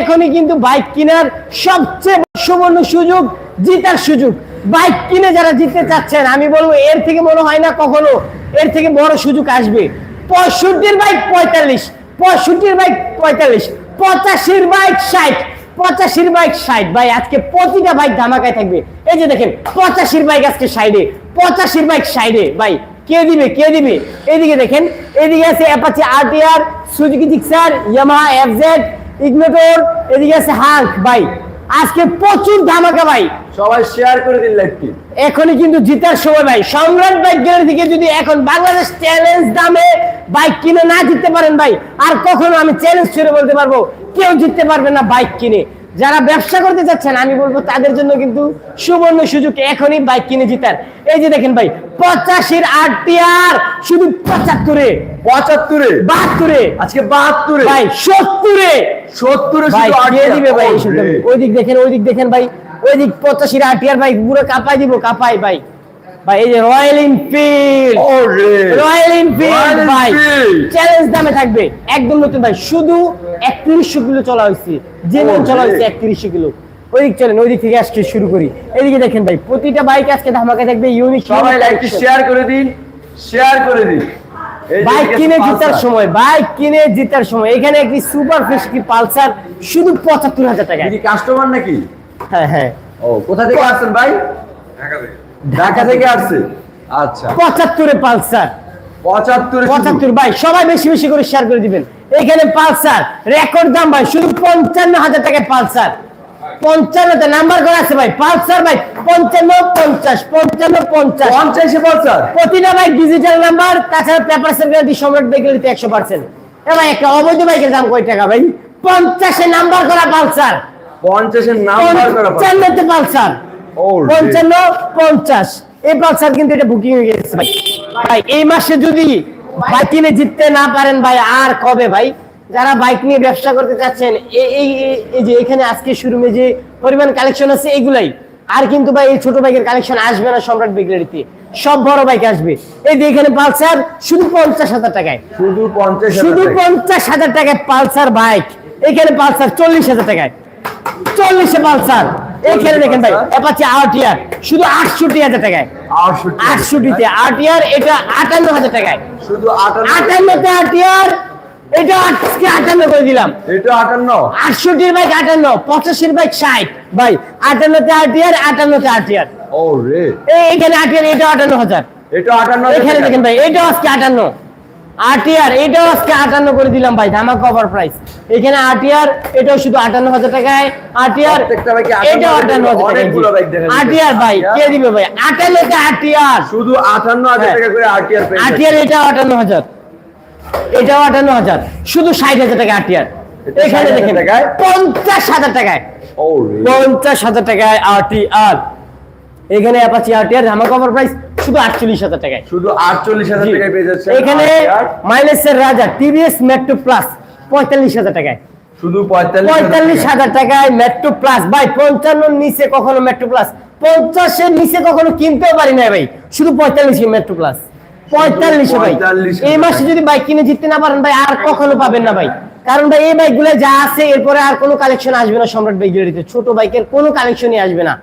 এখনই কিন্তু বাইক কেনার সবচেয়ে সুবর্ণ সুযোগ, জিতার সুযোগ। বাইক কিনে যারা জিততে চাচ্ছেন, আমি বলব এর থেকে মনে হয় না কখনো, এর থেকে বড় সুযোগ আসবে। পঁয়ষট্টির বাইক পঁয়তাল্লিশ, পঁয়ষট্টির বাইক পঁয়তাল্লিশ, পঁচাশির বাইক ষাট, পঁচাশির বাইক ষাট। ভাই, আজকে প্রতিটা বাইক ধামাকায় থাকবে। এই যে দেখেন, পঁচাশির বাইক আজকে সাইডে পঁচাশির বাইক সাইডে ভাই, কে দিবে কে দিবে? এদিকে দেখেন, এদিকে আছে Apache RTR Suzuki Gixxer Yamaha FZ ignitor এদিকে আছে হাঙ্ক ভাই। আজকে প্রচুর ধামাকা ভাই। সবাই শেয়ার করে দিন লাইভটি এখনই কিন্তু জিতার সময় ভাই। সম্রাট বাইকের দিকে থেকে যদি এখন বাংলাদেশ চ্যালেঞ্জ দামে বাইক কিনে না জিততে পারেন ভাই আর কখনো আমি চ্যালেঞ্জ ছেড়ে বলতে পারব কেউ জিততে পারবে না বাইক কিনে। যারা ব্যবসা করতে চাচ্ছেন আমি বলব তাদের জন্য কিন্তু সুবর্ণ সুযোগ এখনই বাইক কিনে জিতার। এই যে দেখেন ভাই পঁচাশির আরটিআর শুধু পঁচাত্তরে। পঁচাত্তরে? বাহাত্তরে। আজকে বাহাত্তরে? ভাই সত্তরে। সত্তরে। দিবে ভাই। ওই দিক দেখেন ওই দিক দেখেন ভাই ওই দিক পঁচাশির টিয়ার ভাই পুরো কাপায় দিব কাপায় ভাই। ভাই এই যে Royal Enfield Royal Enfield Royal ভাই। Enfield। চ্যালেঞ্জ দামে থাকবে। একদম নতুন ভাই। শুধু একত্রিশশো কিলো চলা হয়েছে। জেনুইন চলা। হয়েছে একত্রিশশো কিলো। ওই দিক চলেন ওই দিক থেকে আজকে শুরু করি। এদিকে দেখেন ভাই প্রতিটা বাইক আজকে ধামাকা থাকবে ইউনিক সবাই লাইভটি শেয়ার করে দিন শেয়ার করে দিন। বাইক কিনে পালসার। জিতার সময় বাইক কিনে জিতার সময়। এখানে একটি সুপার ফিস্কি পালসার? শুধু পঁচাত্তর হাজার টাকা কাস্টমার নাকি? হ্যাঁ হ্যাঁ। ও কোথা থেকে আসছেন ভাই? ঢাকা থেকে। আসছে। আচ্ছা। পঁচাত্তরে পালসার। পঁচাত্তরে পঁচাত্তর ভাই সবাই বেশি বেশি করে শেয়ার করে দিবেন। এখানে পালসার রেকর্ড দাম ভাই শুধু পঞ্চান্ন হাজার টাকায় পালসার। পঞ্চান্নতে নাম্বার করা আছে ভাই পালসার ভাই পঞ্চান্ন পঞ্চাশ পঞ্চান্ন পঞ্চাশ। পঞ্চাশে পালসার। প্রতিটা বাইক ডিজিটাল নাম্বার তাছাড়া পেপার গ্যারান্টি সম্রাট বাইকের দিতে একশো পার্সেন্ট এ ভাই একটা অবৈধ বাইকের দাম কয় টাকা ভাই? পঞ্চাশে নাম্বার করা পালসার। পঞ্চাশের নাম্বার করা। পঞ্চান্নতে পালসার। পঞ্চান্ন পঞ্চাশ। এই পালসার কিন্তু এটা বুকিং হয়ে গেছে ভাই। ভাই এই মাসে যদি বাইক কিনে জিততে না পারেন ভাই আর কবে ভাই? যারা বাইক নিয়ে ব্যবসা করতে চাচ্ছেন এই এই- যে এখানে আজকে শুরুমে যে পরিমাণ কালেকশন আছে এগুলাই। আর কিন্তু ভাই এই ছোট বাইকের কালেকশন আসবে না সম্রাট বিগ্লারিতে সব বড় বাইক আসবে। এই যে এখানে পালসার শুধু পঞ্চাশ হাজার টাকায়। শুধু পঞ্চাশ শুধু পঞ্চাশ হাজার টাকায় পালসার বাইক এখানে পালসার চল্লিশ হাজার টাকায়। চল্লিশে পালসার। এখানে দেখেন ভাই অ্যাপাচি ইয়ার শুধু 68000 টাকায়। 68 তে আরটিআর এটা 58000 টাকায়। শুধু 58 তে আরটিআর এটা আজকে 58 করে দিলাম। এটা 58 68 এর বাইক 58 85 এর বাইক 60 ভাই 58 তে আরটিআর 58 তে আরটিআর ওরে এইখানে আরটিআর এটা 58000 এটা 58 এখানে দেখেন ভাই এটা আজকে 58 আটিয়ার এটাও আজকে আটান্ন করে দিলাম ভাই কভার প্রাইস এখানে আটিয়ার এটাও শুধু আটান্ন হাজার টাকায়। এটাও আটান্ন হাজার ভাই কে আচ্ছা। দিবে ভাই? আটান্ন শুধু আটান্ন হাজার হ্যাঁ। টাকা করে আটিয়ার এটাও আটান্ন হাজার। এটাও আটান্ন হাজার। শুধু ষাট হাজার টাকা আটিয়ার এখানে দেখেন পঞ্চাশ হাজার টাকায়। পঞ্চাশ হাজার টাকায় oh, আটিআর এখানে অ্যাপাচি আরটিআর ধামা কভার প্রাইস শুধু আটচল্লিশ হাজার টাকায়। শুধু আটচল্লিশ হাজার টাকায় পেয়ে যাচ্ছে এখানে মাইলেজের রাজা টিভিএস মেট্রো প্লাস পঁয়তাল্লিশ হাজার টাকায়। শুধু পঁয়তাল্লিশ হাজার টাকায়। মেট্রো প্লাস ভাই পঞ্চান্নর নিচে কখনো মেট্রো প্লাস পঞ্চাশের নিচে কখনো পারি না ভাই শুধু পঁয়তাল্লিশে মেট্রো প্লাস পঁয়তাল্লিশে ভাই এই মাসে যদি বাইক কিনে জিততে না পারেন ভাই আর কখনো পাবেন না ভাই। কারণ ভাই এই বাইকগুলো যা আছে এরপরে আর কোনো কালেকশন আসবে না সম্রাট বাইক ছোট বাইকের কোনো কালেকশনই আসবে না।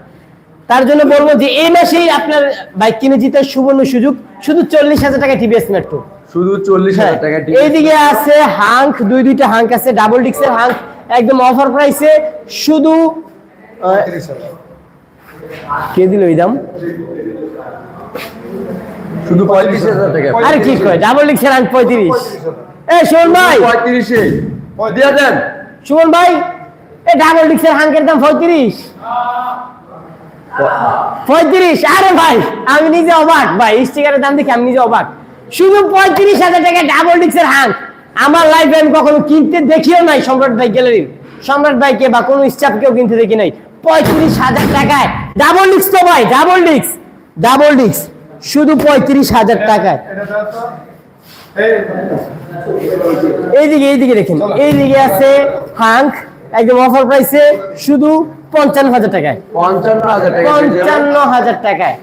তার জন্য বলব যে এই মাসেই আপনার বাইক কিনে জিতার সুবর্ণ সুযোগ। শুধু চল্লিশ হাজার টাকা টিভিএস মেট্রো শুধু চল্লিশ হাজার টাকা। হ্যাঁ, এইদিকে আছে হাঙ্ক দুই দুইটা হাঙ্ক আছে ডাবল ডিক্সের হাঙ্ক একদম অফার প্রাইসে শুধু কে দিল এই দাম? শুধু পঁয়ত্রিশ হাজার টাকা। আরে কি কয় ডাবল ডিক্সের হাঙ্ক পঁয়ত্রিশ। এ সুমন ভাই। পঁয়ত্রিশে। দিয়ে দেন। সুমন ভাই এ ডাবল ডিক্সের হাঙ্কের দাম পঁয়ত্রিশ। পঁয়ত্রিশ, আরে ভাই, আমি নিজে অবাক। ভাই স্টিকারের দাম দেখে আমি নিজে অবাক। শুধু পঁয়ত্রিশ হাজার টাকা ডাবল ডিক্সের হাঙ্ক আমার লাইফে আমি কখনো কিনতে দেখিও নাই সম্রাট ভাই গ্যালারির সম্রাট বাইকে বা কোনো স্টাফকেও কিনতে দেখি নাই। পঁয়ত্রিশ হাজার টাকায় ডাবল ডিক্স তো ভাই ডাবল ডিক্স ডাবল ডিক্স শুধু পঁয়ত্রিশ হাজার টাকায়। এইদিকে এইদিকে দেখেন। এইদিকে আছে হাঙ্ক একদম অফার প্রাইসে শুধু পঞ্চান্ন হাজার টাকায়। পঞ্চান্ন হাজার টাকা টাকায়।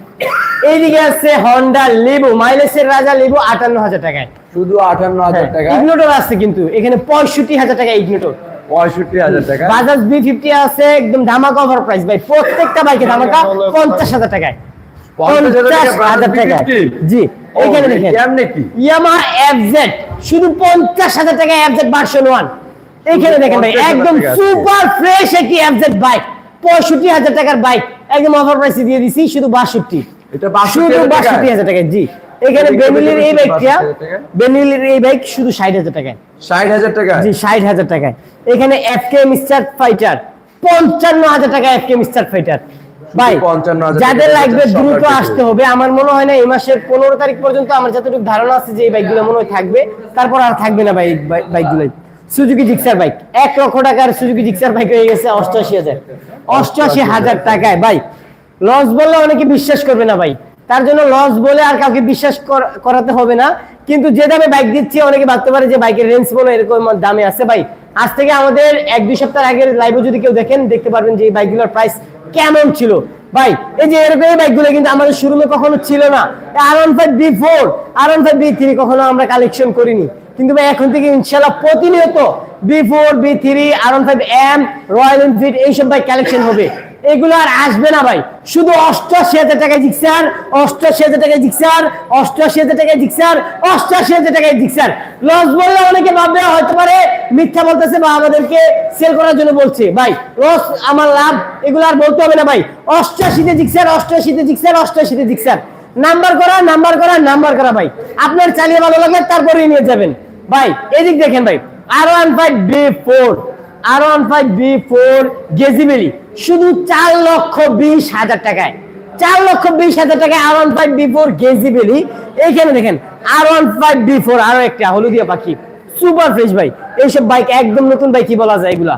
এইদিকে আছে হন্ডা লেবু মাইলেজের রাজা লেবু আটান্ন হাজার টাকায়। শুধু আটান্ন হাজার টাকা ইগনোটর আছে কিন্তু এখানে পঁয়ষট্টি হাজার টাকা ইগনোটর পঁয়ষট্টি হাজার টাকা। বাজাজ বি ফিফটি আছে একদম ধামাকা অফার প্রাইস ভাই। প্রত্যেকটা বাইকে ধামাকা পঞ্চাশ হাজার টাকায়। পঞ্চাশ হাজার টাকায়। B50? জি ও, দেখেন। ইয়ামাহা এফজেড শুধু পঞ্চাশ হাজার টাকা এফজেড ভার্সন ওয়ান এখানে দেখেন ভাই একদম সুপার ফ্রেশ একটি এফজেড বাইক পঁয়ষট্টি হাজার টাকার বাইক। একদম অফার প্রাইসে দিয়ে দিছি শুধু বাষট্টি। শুধু বাষট্টি হাজার টাকা জি। এখানে বেনিলির এই বাইকটা বেনিলির এই বাইক শুধু ষাট হাজার টাকায়। ষাট হাজার টাকা জি ষাট হাজার টাকায়। এখানে এফকে মিস্টার ফাইটার পঞ্চান্ন হাজার টাকা এফকে মিস্টার ফাইটার ভাই যাদের লাগবে দ্রুত আসতে হবে। আমার মনে হয় না এই মাসের পনেরো তারিখ পর্যন্ত আমার যতটুকু ধারণা আছে যে এই বাইকগুলো মনে হয় থাকবে তারপর আর থাকবে না ভাই বাইকগুলো সুজুকি জিক্সার বাইক এক লক্ষ টাকার সুজুকি জিক্সার বাইক হয়ে গেছে অষ্টআশি হাজার। অষ্টআশি হাজার টাকায়। ভাই লস বললে অনেকে বিশ্বাস করবে না ভাই। তার জন্য লস বলে আর কাউকে বিশ্বাস করাতে হবে না। কিন্তু যে দামে বাইক দিচ্ছে, অনেকে ভাবতে পারে যে বাইকের রেঞ্জ বলে, এরকম দামে আছে। ভাই, আজ থেকে আমাদের এক দুই সপ্তাহ আগের লাইভে যদি কেউ দেখেন, দেখতে পারবেন যে এই বাইকগুলোর প্রাইস কেমন ছিল। ভাই, এই যে এরকম বাইকগুলো কিন্তু আমাদের শোরুমে কখনো ছিল না। R one five B four R one five B three কখনো আমরা কালেকশন করিনি। কিন্তু ভাই, এখন থেকে ইনশাল্লাহ প্রতিনিয়ত B four B three R one five M Royal Enfield এইসব বাইক কালেকশন হবে। এগুলো আর আসবে না ভাই। শুধু অষ্টআশি হাজার টাকায় জিক্সার অষ্টআশি হাজার টাকায় জিক্সার অষ্টআশি হাজার টাকায় জিক্সার অষ্টআশি হাজার টাকায় জিক্সার লস বললে অনেকে ভাববে হয়তো পারে মিথ্যা বলতেছে বা আমাদেরকে সেল করার জন্য বলছে। ভাই লস আমার লাভ, এগুলো আর বলতে হবে না ভাই। অষ্টআশিতে জিক্সার অষ্টআশিতে জিক্সার অষ্টআশিতে জিক্সার নাম্বার করা নাম্বার করা নাম্বার করা ভাই। আপনার চালিয়ে ভালো লাগলে তারপরে নিয়ে যাবেন। ভাই, এদিক দেখেন ভাই R one five B four R one five B four গেজিবেলি শুধু চার লক্ষ বিশ হাজার টাকায়। চার লক্ষ বিশ হাজার টাকায় R one five B four গেজিবেলি এইখানে দেখেন R one five B four আরও একটা হলুদিয়া পাখি সুপার ফ্রেশ ভাই। এইসব বাইক একদম নতুন বাইক কি বলা যায় এগুলা।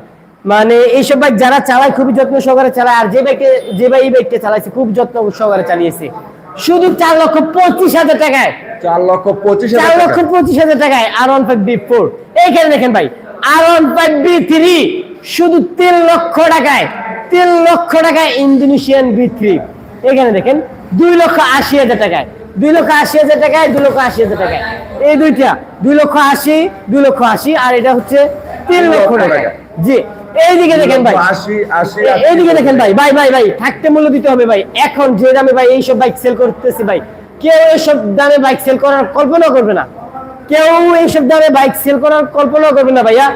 মানে এইসব বাইক যারা চালায়, খুবই যত্ন সহকারে চালায়, আর যে বাইকে যে ভাই এই বাইকটা চালাইছে, খুব যত্ন সহকারে চালিয়েছে। শুধু চার লক্ষ পঁচিশ হাজার টাকায় চার লক্ষ পঁচিশ চার লক্ষ পঁচিশ হাজার টাকায় R one five B four এইখানে দেখেন ভাই R one five B three শুধু তিন লক্ষ টাকায় তিন লক্ষ টাকায় ইন্দোনেশিয়ান বি থ্রি এখানে দেখেন দুই লক্ষ আশি হাজার টাকায়। দুই লক্ষ আশি হাজার টাকায় দুই লক্ষ আশি হাজার টাকায়। এই দুইটা দুই লক্ষ আশি দুই লক্ষ আশি আর এটা হচ্ছে তিন লক্ষ টাকা জি এইদিকে দেখেন ভাই। এইদিকে দেখেন ভাই ভাই ভাই ভাই থাকতে মূল্য দিতে হবে ভাই। এখন যে দামে ভাই এইসব বাইক সেল করতেছি ভাই কেউ এইসব দামে বাইক সেল করার কল্পনা করবে না। কেউ এইসব দামে বাইক সেল করার কল্পনা করবে না ভাইয়া।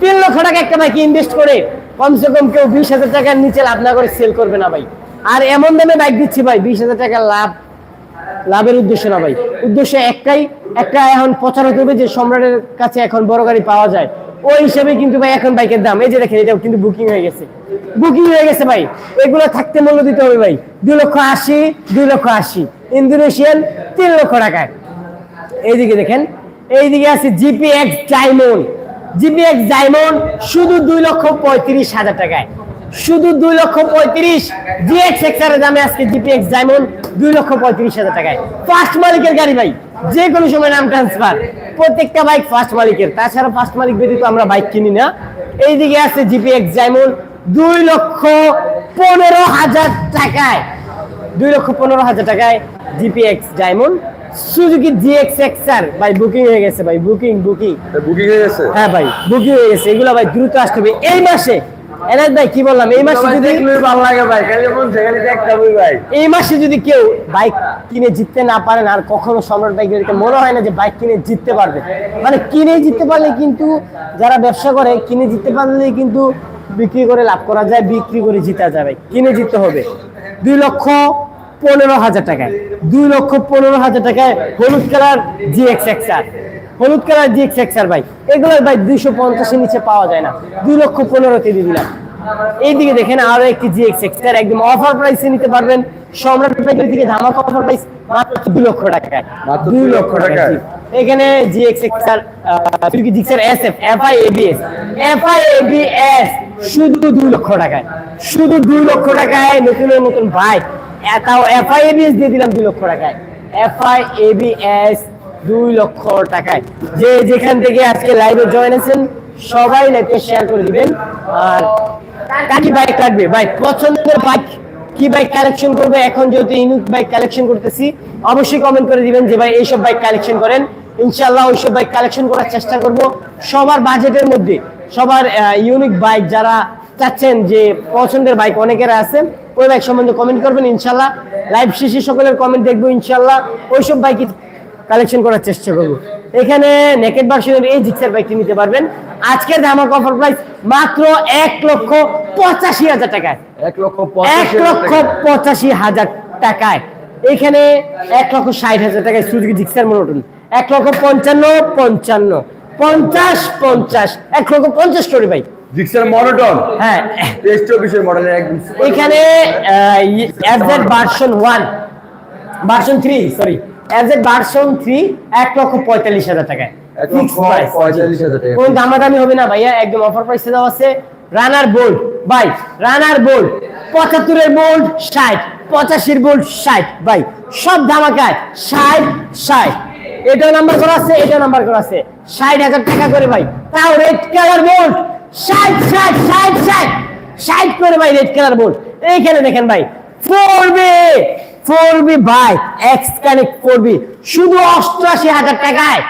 তিন লক্ষ টাকা একটা বাইক ইনভেস্ট করে কমসে কম কেউ বিশ হাজার টাকার নিচে লাভ না করে সেল করবে না ভাই। আর এমন দামে বাইক দিচ্ছি ভাই, বিশ হাজার টাকা লাভ, লাভের উদ্দেশ্য না ভাই। উদ্দেশ্য একটাই, একটা এখন প্রচার হতে হবে যে সম্রাটের কাছে এখন বড় গাড়ি পাওয়া যায়। ওই হিসেবে কিন্তু ভাই এখন বাইকের দাম, এই যে দেখেন এটা কিন্তু বুকিং হয়ে গেছে। বুকিং হয়ে গেছে ভাই। এগুলো থাকতে মূল্য দিতে হবে ভাই। দুই লক্ষ আশি, দুই লক্ষ আশি। ইন্দোনেশিয়ান তিন লক্ষ টাকায়। এইদিকে দেখেন, এইদিকে আছে GP X GPX diamond. GPX diamond শুধু দুই লক্ষ পঁয়ত্রিশ হাজার টাকায়। শুধু দুই লক্ষ পঁয়ত্রিশ, জিএক্স এক্সার দামে আজকে জিপিএক্স ডায়মন্ড দুই লক্ষ পঁয়ত্রিশ হাজার টাকায়। ফার্স্ট মালিকের গাড়ি ভাই, যে কোনো সময় নাম ট্রান্সফার প্রত্যেকটা বাইক ফার্স্ট মালিকের। তাছাড়া ফার্স্ট মালিক ব্যতীত আমরা বাইক কিনি না। এইদিকে আছে জিপিএক্স ডায়মন্ড দুই লক্ষ পনেরো হাজার টাকায়। দুই লক্ষ পনেরো হাজার টাকায়। GPX diamond Suzuki Gixxer ভাই বুকিং হয়ে গেছে ভাই বুকিং বুকিং। বুকিং হয়ে গেছে? হ্যাঁ ভাই বুকিং হয়ে গেছে এগুলো ভাই দ্রুত আসতে হবে। এই মাসে এনাজ ভাই কি বললাম এই মাসে যদি ভালো লাগে ভাই ভাই। এই মাসে যদি কেউ বাইক কিনে জিততে না পারেন আর কখনো সম্রাট বাইক মনে হয় না যে বাইক কিনে জিততে পারবে। মানে কিনে জিততে পারলে কিন্তু যারা ব্যবসা করে কিনে জিততে পারলে কিন্তু বিক্রি করে লাভ করা যায় বিক্রি করে জিতা যাবে কিনে জিততে হবে। দুই লক্ষ পনেরো হাজার টাকায়। দুই লক্ষ পনেরো হাজার টাকায় হলুদ কালার জিএক্স এক্সার হলুদ কালার জিএক্স এক্সার বাইক এগুলোর ভাই দুইশো পঞ্চাশের নিচে পাওয়া যায় না। দুই লক্ষ পনেরোতে দিলাম। এইদিকে দেখেন আরও একটি জিএক্স এক্সটার একদম অফার প্রাইসে নিতে পারবেন। সম্রাট বাইকের দিকে ধামাকা অফার প্রাইস মাত্র দুই লক্ষ টাকায়। দুই লক্ষ টাকা। জি। এখানে জিএক্স এক্সটার তুর্কি Gixxer SF FI ABS FI ABS শুধু দুই লক্ষ টাকায়। শুধু দুই লক্ষ টাকায় নতুন নতুন বাইক তাও এফআই এবিএস দিয়ে দিলাম দুই লক্ষ টাকায়। এফআই এবিএস দুই লক্ষ টাকায়। যে যেখান থেকে আজকে লাইভে জয়েন আছেন, সবাই শেয়ার করে দিবেন। আর বাইক লাগবে? ভাই পছন্দের বাইক কি বাইক কালেকশন করবে? এখন যেহেতু বাইক কালেকশন করতেছি, অবশ্যই কমেন্ট করে দিবেন যে ভাই এইসব বাইক কালেকশন করেন। ইনশাল্লাহ ওইসব বাইক কালেকশন করার চেষ্টা করব। সবার বাজেটের মধ্যে, সবার ইউনিক বাইক যারা চাচ্ছেন যে পছন্দের বাইক অনেকের আছে ওই বাইক সম্বন্ধে কমেন্ট করবেন ইনশাল্লাহ। লাইভ শেষে সকলের কমেন্ট দেখব ইনশাল্লাহ। ওইসব বাইকই কালেকশন করার চেষ্টা করব। এখানে নেকেট ভার্সনের এই জিক্সার বাইকটি নিতে পারবেন। আজকের ধামাক অফার প্রাইস মাত্র এক লক্ষ পঁচাশি হাজার টাকায়। এক লক্ষ এক লক্ষ পঁচাশি হাজার টাকায়। এখানে এক লক্ষ ষাট হাজার টাকায় সুজুকি জিক্সার মনে মনোটন এক লক্ষ পঞ্চান্ন পঞ্চান্ন পঞ্চাশ পঞ্চাশ। এক লক্ষ পঞ্চাশ কোটি ভাই জিক্সার মনোটন। হ্যাঁ। চব্বিশের মডেলের একদম এখানে FZ version one version three sorry FZ version three এক লক্ষ পঁয়তাল্লিশ হাজার টাকায়। কোন দামাদামি হবে না ভাইয়া একদম অফার প্রাইসে দেওয়া আছে। রানার বোল্ট ভাই রানার বোল্ট পঁচাত্তরের বোল্ট ষাট পঁচাশির বোল্ট ষাট ভাই সব ধামাকায় ষাট ষাট। এটাও নাম্বার করা আছে এটাও নাম্বার করা আছে। ষাট হাজার টাকা করে ভাই তাও রেড কালার বোল্ট ষাট ষাট ষাট ষাট। ষাট করে ভাই রেড কালার বোল্ট এইখানে দেখেন ভাই four B four B bike X connect শুধু অষ্টআশি হাজার টাকায়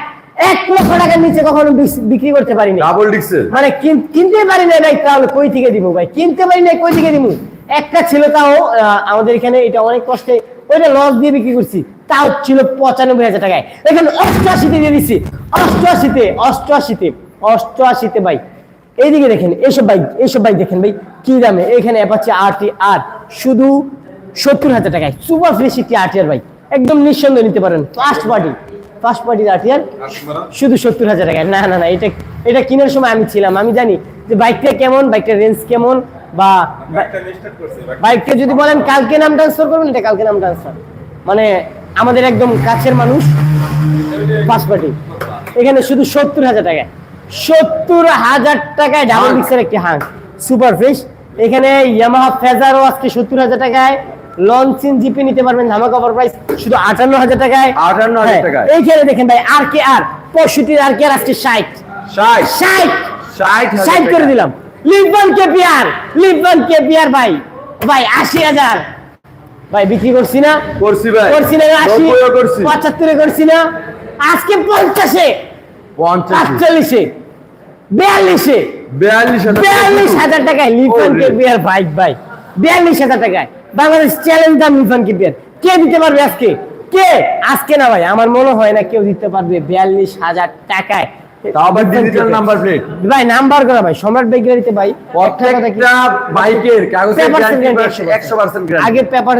এক লক্ষ টাকার নিচে কখনো বিক্রি করতে পারিনি। ডাবল ডিক্সেল মানে কিন- কিনতে পারি না ভাই তাহলে কই থেকে দিব ভাই? কিনতে পারি না কই থেকে দিব? একটা ছিল তাও আমাদের এখানে এটা অনেক কষ্টে ওইটা লস দিয়ে বিক্রি করছি তাও ছিল পঁচানব্বই হাজার টাকায়। এখানে অষ্টআশিতে দিয়ে দিচ্ছি অষ্টআশিতে অষ্টআশিতে অষ্টআশিতে ভাই এইদিকে দেখেন এইসব বাইক এইসব বাইক দেখেন ভাই কি দামে? এখানে অ্যাপাচি আর টি আর শুধু সত্তর হাজার টাকায়। সুপার ফ্রেশ একটি আরটিআর বাইক একদম নিঃসন্দেহ নিতে পারেন। ফার্স্ট পার্টি ফার্স্ট পার্টির আরটিআর শুধু সত্তর হাজার টাকায়। না না না এটা এটা কেনার সময় আমি ছিলাম। আমি জানি যে বাইকটা কেমন বাইকটার রেঞ্জ কেমন বা বা- বাইকটা যদি বলেন কালকে নাম ট্রান্সফার করবেন এটা কালকে নাম ট্রান্সফার মানে আমাদের একদম কাছের মানুষ ফার্স্ট পার্টি এখানে শুধু সত্তর হাজার টাকায়। সত্তর হাজার টাকায় ডাবল হাঙ্ক। একটি হাং সুপার ফ্রেশ এখানে ইয়ামাহা ফেজারও আজকে সত্তর হাজার টাকায়। লঞ্চিন জিপি নিতে পারবেন ধামাকা অফার প্রাইস শুধু আটান্ন হাজার টাকায়। 58,000 হ্যাঁ, টাকায়। এইখানে দেখেন ভাই আর কে আর পঁয়ষট্টি আর কে আর আজকে ষাট। ষাট। ষাট। ষাট হাজার করে টাকা। দিলাম। লিপন কেপিয়ার লিপন কেপিয়ার ভাই। ভাই আশি হাজার। ভাই বিক্রি করছি না? করছি ভাই। করছি না আশি। করছি। পঁচাত্তরে করছি না। আজকে পঞ্চাশে। পঞ্চাশ। আটচল্লিশে বিয়াল্লিশে। বিয়াল্লিশ হাজার টাকায় লিফান বাইক ভাই। বিয়াল্লিশ হাজার টাকায়। বাংলাদেশ চ্যালেঞ্জ দাম লিফান কে দিতে পারবে আজকে? কে? আজকে না ভাই আমার মনে হয় না কেউ দিতে পারবে বিয়াল্লিশ হাজার টাকায়। নাম্বার প্লেট ভাই নাম্বার করা ভাই সম্রাট বাইক ভাই একটা প্রত্যেকটা বাইকের আগে পেপার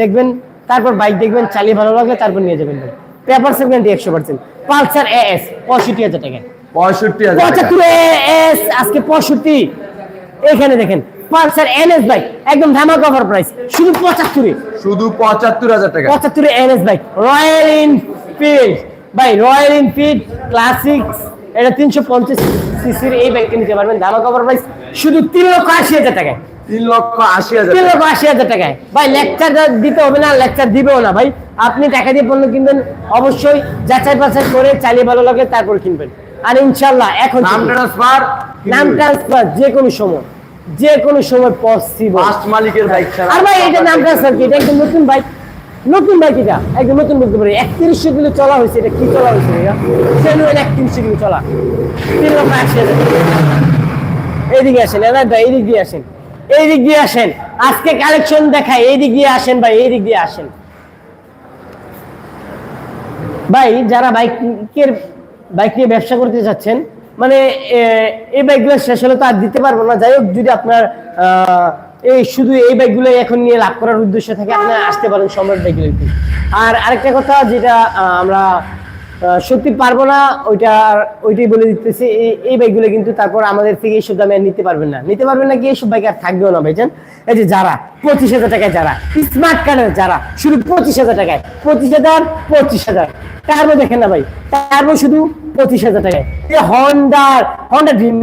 দেখবেন তারপর বাইক দেখবেন চালিয়ে ভালো লাগলে তারপর নিয়ে যাবেন ভাই। পেপার গ্যারান্টি একশো পার্সেন্ট পালসার এস পঁয়ষট্টি হাজার টাকা পঁয়ষট্টি পঁচাত্তর এস আজকে পঁয়ষট্টি। এখানে দেখেন পালসার এনএস বাইক একদম ধামাকা অফার প্রাইস শুধু পঁচাত্তরে। শুধু পঁচাত্তর হাজার টাকা। পঁচাত্তরে এনএস বাইক রয়্যাল এনফিল্ড। ভাই রয়্যাল এনফিল্ড ক্লাসিক্স এটা তিনশো পঞ্চাশ সিসির এই বাইকটা নিতে পারবেন ধামাকা অফার প্রাইস শুধু তিন লক্ষ আশি হাজার টাকায়। তিন লক্ষ আশি হাজার তিন লক্ষ আশি হাজার টাকায়। ভাই লেকচার দিতে হবে না লেকচার দিবেও না ভাই। আপনি টাকা দিয়ে পণ্য কিনবেন অবশ্যই যাচাই বাছাই করে চালিয়ে ভালো লাগে তারপর কিনবেন। আর ইনশাল্লাহ এখন নাম ট্রান্সফার নাম ট্রান্সফার যে কোনো সময় যে কোনো সময় পসিবল ফার্স্ট মালিকের বাইক ছাড়া আর ভাই এটা নাম ট্রান্সফার কি? এটা একদম নতুন বাইক নতুন বাইক এটা। একদম নতুন বলতে পারি। একত্রিশশো কিলো চলা হয়েছে এটা কি চলা হয়েছে ভাইয়া? জেনুয়েন একত্রিশশো কিলো চলা। তিন লক্ষ আশি এইদিকে আসেন এনার ভাই এইদিক দিয়ে আসেন। এইদিক দিয়ে আসেন। আজকে কালেকশন দেখায় এইদিক দিয়ে আসেন ভাই এইদিক দিয়ে আসেন। ভাই যারা বাইকের বাইক নিয়ে ব্যবসা করতে চাচ্ছেন মানে এই বাইকগুলো শেষ হলে তো আর দিতে পারব না। যাই হোক, যদি আপনার এই শুধু এই বাইকগুলো এখন নিয়ে লাভ করার উদ্দেশ্য থাকে, আপনি আসতে পারেন সম্রাট বাইকগুলোতে আর আরেকটা কথা যেটা আমরা সত্যি পারব না, ওইটা, ওইটাই বলে দিতেছি এই- বাইকগুলো কিন্তু তারপর আমাদের থেকে এইসব দামে নিতে পারবেন না। নিতে পারবেন না কি এইসব বাইক আর থাকবেও না ভাইজান। এই যে যারা, পঁচিশ হাজার টাকায় যারা স্মার্ট কার্ডের যারা, শুধু পঁচিশ হাজার টাকায়, পঁচিশ হাজার পঁচিশ হাজার। টার্বো দেখেন না ভাই। টার্বো শুধু পঁচিশ হাজার টাকায়। এই হন্ডার হন্ডা ড্রিম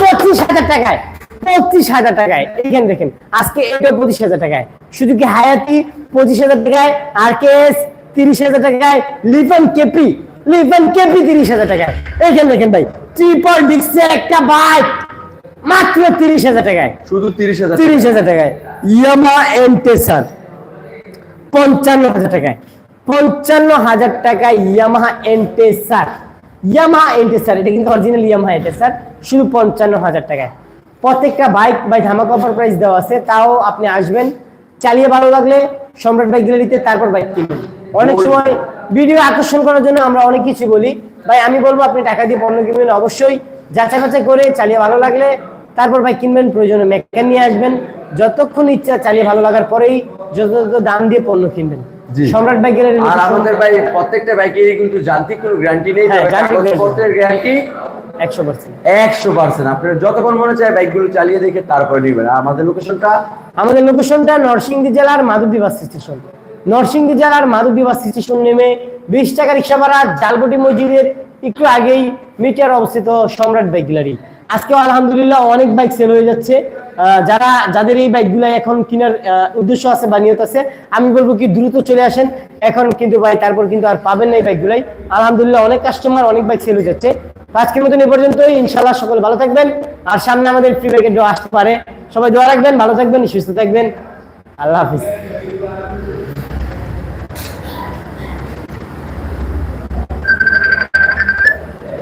পঁচিশ হাজার টাকায় পঁচিশ হাজার টাকায়। এইখানে দেখেন আজকে এটা পঁচিশ হাজার টাকায়। শুধু কি হায়াতি পঁচিশ হাজার টাকায় আর কে এস তিরিশ হাজার টাকায় লিফন কেপি লিফন কেপি তিরিশ হাজার টাকায়। এইখানে দেখেন ভাই ট্রিপল ডিক্সে একটা বাইক মাত্র তিরিশ হাজার টাকায়। শুধু তিরিশ হাজার তিরিশ হাজার টাকায়। ইয়ামা এন্টেসার পঞ্চান্ন হাজার টাকায়। পঞ্চান্ন হাজার টাকা ইয়ামাহা এন্টেসার ইয়ামাহা এন্টেসার এটা কিন্তু অরিজিনাল ইয়ামাহা এন্টেসার শুধু পঞ্চান্ন হাজার টাকায়। প্রত্যেকটা বাইক বাই ধামাকা অফার প্রাইস দেওয়া আছে তাও আপনি আসবেন। চালিয়ে ভালো লাগলে সম্রাট বাইক গ্যালারিতে তারপর বাইক কিনবেন। অনেক সময় ভিডিও আকর্ষণ করার জন্য আমরা অনেক কিছু বলি। ভাই আমি বলব আপনি টাকা দিয়ে পণ্য কিনবেন অবশ্যই। যাচাই বাছাই করে চালিয়ে ভালো লাগলে তারপর বাইক কিনবেন প্রয়োজনে মেকান নিয়ে আসবেন। যতক্ষণ ইচ্ছা চালিয়ে ভালো লাগার পরেই যত যত দাম দিয়ে পণ্য কিনবেন। সম্রাট আর আমাদের ভাই প্রত্যেকটা বাইকেরই কিন্তু যান্ত্রিক কোনো গ্যারান্টি নেই কাগজপত্রের গ্যারান্টি একশো পার্সেন্ট একশো পার্সেন্ট আপনার যতক্ষণ মনে চায় বাইকগুলো চালিয়ে দেখে তারপরে নেবেন। আমাদের লোকেশনটা আমাদের লোকেশনটা নরসিংদী জেলার মাধবদী বাস স্টেশন। নরসিংদী জেলার মাধবদী বাস স্টেশন নেমে বিশ টাকা রিক্সা ভাড়া জালবটি মসজিদের একটু আগেই মিটার অবস্থিত সম্রাট বাইক গ্যালারি। আজকে আলহামদুলিল্লাহ অনেক বাইক সেল হয়ে যাচ্ছে। যারা, যাদের এই বাইকগুলো এখন কেনার উদ্দেশ্য আছে বা নিয়ত আছে, আমি বলব কি দ্রুত চলে আসেন। এখন কিন্তু ভাই, তারপর কিন্তু আর পাবেন না এই বাইক গুলাই আলহামদুলিল্লাহ অনেক কাস্টমার অনেক বাইক সেল হয়ে যাচ্ছে। আজকের মতন এ পর্যন্ত ইনশাল্লাহ সকল ভালো থাকবেন। আর সামনে আমাদের ফ্রি বাইকের আসতে পারে। সবাই দোয়া রাখবেন, ভালো থাকবেন, সুস্থ থাকবেন। আল্লাহ হাফিজ।